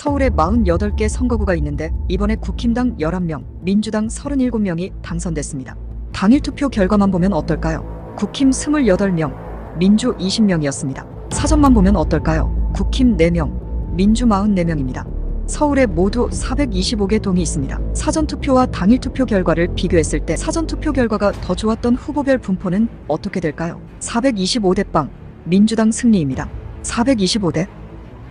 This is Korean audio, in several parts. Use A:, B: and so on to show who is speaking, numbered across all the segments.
A: 서울에 48개 선거구가 있는데 이번에 국힘당 11명, 민주당 37명이 당선됐습니다. 당일 투표 결과만 보면 어떨까요? 국힘 28명, 민주 20명이었습니다. 사전만 보면 어떨까요? 국힘 4명, 민주 44명입니다. 서울에 모두 425개 동이 있습니다. 사전투표와 당일투표 결과를 비교했을 때 사전투표 결과가 더 좋았던 후보별 분포는 어떻게 될까요? 425대 빵, 민주당 승리입니다. 425대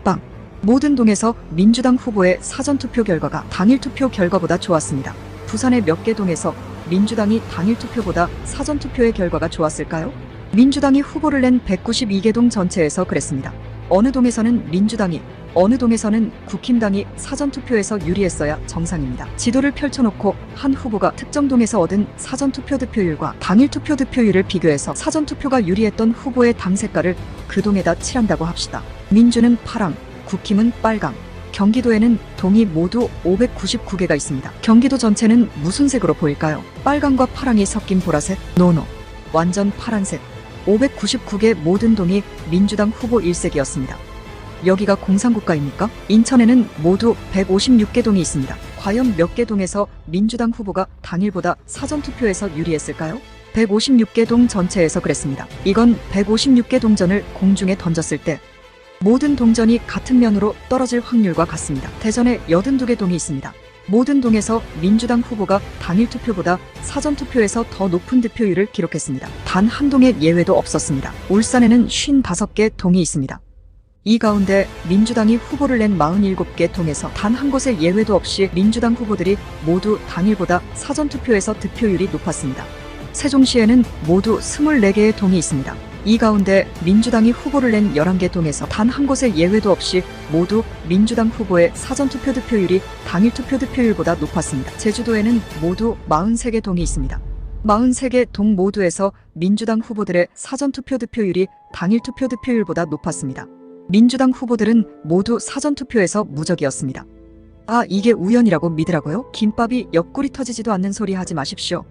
A: 빵. 모든 동에서 민주당 후보의 사전투표 결과가 당일 투표 결과보다 좋았습니다. 부산의 몇 개 동에서 민주당이 당일 투표보다 사전투표의 결과가 좋았을까요? 민주당이 후보를 낸 192개 동 전체에서 그랬습니다. 어느 동에서는 민주당이 어느 동에서는 국힘당이 사전투표에서 유리했어야 정상입니다. 지도를 펼쳐놓고 한 후보가 특정 동에서 얻은 사전투표 득표율과 당일 투표 득표율을 비교해서 사전투표가 유리했던 후보의 당 색깔을 그 동에다 칠한다고 합시다. 민주는 파랑, 국힘은 빨강. 경기도에는 동이 모두 599개가 있습니다. 경기도 전체는 무슨 색으로 보일까요? 빨강과 파랑이 섞인 보라색? 노노. 완전 파란색. 599개 모든 동이 민주당 후보 일색이었습니다. 여기가 공산국가입니까? 인천에는 모두 156개 동이 있습니다. 과연 몇 개 동에서 민주당 후보가 당일보다 사전투표에서 유리했을까요? 156개 동 전체에서 그랬습니다. 이건 156개 동전을 공중에 던졌을 때 모든 동전이 같은 면으로 떨어질 확률과 같습니다. 대전에 82개 동이 있습니다. 모든 동에서 민주당 후보가 당일 투표보다 사전 투표에서 더 높은 득표율을 기록했습니다. 단 한 동의 예외도 없었습니다. 울산에는 55개 동이 있습니다. 이 가운데 민주당이 후보를 낸 47개 동에서 단 한 곳의 예외도 없이 민주당 후보들이 모두 당일보다 사전 투표에서 득표율이 높았습니다. 세종시에는 모두 24개의 동이 있습니다. 이 가운데 민주당이 후보를 낸 11개 동에서 단 한 곳의 예외도 없이 모두 민주당 후보의 사전투표 득표율이 당일 투표 득표율보다 높았습니다. 제주도에는 모두 43개 동이 있습니다. 43개 동 모두에서 민주당 후보들의 사전투표 득표율이 당일 투표 득표율보다 높았습니다. 민주당 후보들은 모두 사전투표에서 무적이었습니다. 아, 이게 우연이라고 믿으라고요? 김밥이 옆구리 터지지도 않는 소리 하지 마십시오.